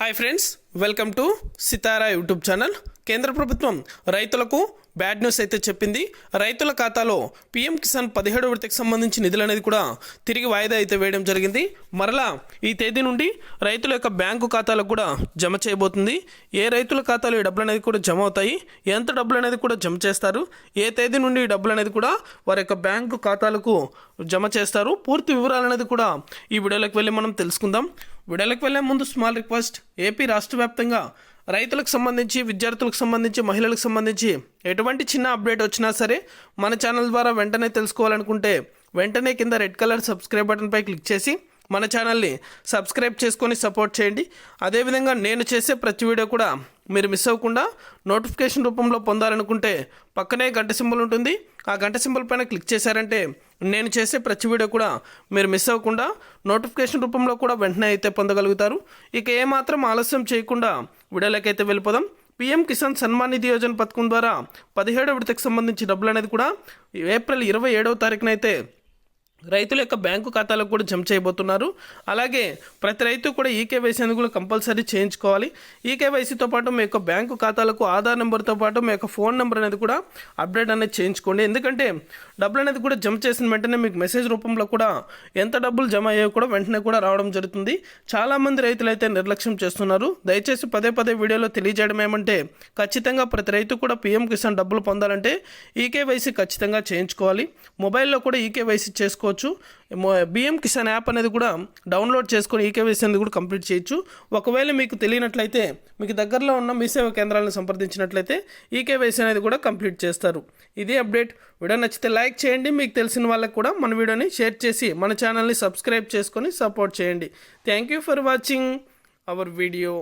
Hi friends welcome to Sitara YouTube channel కేంద్ర ప్రభుత్వం రైతులకు బ్యాడ్ న్యూస్ అయితే చెప్పింది. రైతుల ఖాతాలో పీఎం కిసాన్ పదిహేడు విడతకు సంబంధించి నిధులు అనేది కూడా తిరిగి వాయిదా అయితే వేయడం జరిగింది. మరలా ఈ తేదీ నుండి రైతుల యొక్క బ్యాంకు ఖాతాలకు కూడా జమ చేయబోతుంది. ఏ రైతుల ఖాతాలో ఈ డబ్బులు అనేది కూడా జమ అవుతాయి? ఎంత డబ్బులు అనేది కూడా జమ చేస్తారు? ఏ తేదీ నుండి ఈ డబ్బులు అనేది కూడా వారి యొక్క బ్యాంకు ఖాతాలకు జమ చేస్తారు? పూర్తి వివరాలు అనేది కూడా ఈ వీడియోలోకి వెళ్ళి మనం తెలుసుకుందాం. వీడియోలకు వెళ్ళే ముందు స్మాల్ రిక్వెస్ట్. ఏపీ రాష్ట్ర వ్యాప్తంగా రైతులకు సంబంధించి విద్యార్థులకు సంబంధించి మహిళలకు సంబంధించి ఎటువంటి చిన్న అప్డేట్ వచ్చినా సరే మన ఛానల్ ద్వారా వెంటనే తెలుసుకోవాలనుకుంటే వెంటనే కింద రెడ్ కలర్ సబ్స్క్రైబ్ బటన్పై క్లిక్ చేసి మన ఛానల్ని సబ్స్క్రైబ్ చేసుకొని సపోర్ట్ చేయండి. అదేవిధంగా నేను చేసే ప్రతి వీడియో కూడా మీరు మిస్ అవ్వకుండా నోటిఫికేషన్ రూపంలో పొందాలనుకుంటే పక్కనే గంట సింబల్ ఉంటుంది. ఆ గంట సింబల్ పైన క్లిక్ చేశారంటే నేను చేసే ప్రతి వీడియో కూడా మీరు మిస్ అవ్వకుండా నోటిఫికేషన్ రూపంలో కూడా వెంటనే అయితే పొందగలుగుతారు. ఇక ఏమాత్రం ఆలస్యం చేయకుండా వీడియోలోకి అయితే వెళ్ళిపోదాం. పీఎం కిసాన్ సన్మాన్ నిధి యోజన పథకం ద్వారా పదిహేడో విడతకు సంబంధించి డబ్బులు అనేది కూడా ఏప్రిల్ ఇరవై ఏడవ తారీఖునైతే రైతుల యొక్క బ్యాంకు ఖాతాలకు కూడా జమ చేయబోతున్నారు. అలాగే ప్రతి రైతు కూడా ఈకేవైసీ అనేది కూడా కంపల్సరీ చేయించుకోవాలి. ఈకేవైసీతో పాటు మీ యొక్క బ్యాంకు ఖాతాలకు ఆధార్ నెంబర్తో పాటు మీ యొక్క ఫోన్ నెంబర్ అనేది కూడా అప్డేట్ అనేది చేయించుకోండి. ఎందుకంటే డబ్బులు అనేది కూడా జమ చేసిన వెంటనే మీకు మెసేజ్ రూపంలో కూడా ఎంత డబ్బులు జమ అయ్యాయో కూడా వెంటనే కూడా రావడం జరుగుతుంది. చాలామంది రైతులు అయితే నిర్లక్ష్యం చేస్తున్నారు. దయచేసి పదే పదే వీడియోలో తెలియజేయడం ఏమంటే ఖచ్చితంగా ప్రతి రైతు కూడా పీఎం కిసాన్ డబ్బులు పొందాలంటే ఈకేవైసీ ఖచ్చితంగా చేయించుకోవాలి. మొబైల్లో కూడా ఈకేవైసీ చేసుకోవచ్చు. బిఎం కిసాన్ యాప్ అనేది కూడా డౌన్లోడ్ చేసుకొని ఈకేవైసీ అనేది కూడా కంప్లీట్ చేయొచ్చు. ఒకవేళ మీకు తెలియనట్లయితే మీకు దగ్గరలో ఉన్న మీ సేవ కేంద్రాలను సంప్రదించినట్లయితే ఈకేవైసీ అనేది కూడా కంప్లీట్ చేస్తారు. ఇదే అప్డేట్. వీడియో నచ్చితే లైక్ చేయండి. మీకు తెలిసిన వాళ్ళకి కూడా మన వీడియోని షేర్ చేసి మన ఛానల్ని సబ్స్క్రైబ్ చేసుకొని సపోర్ట్ చేయండి. Thank you for watching our video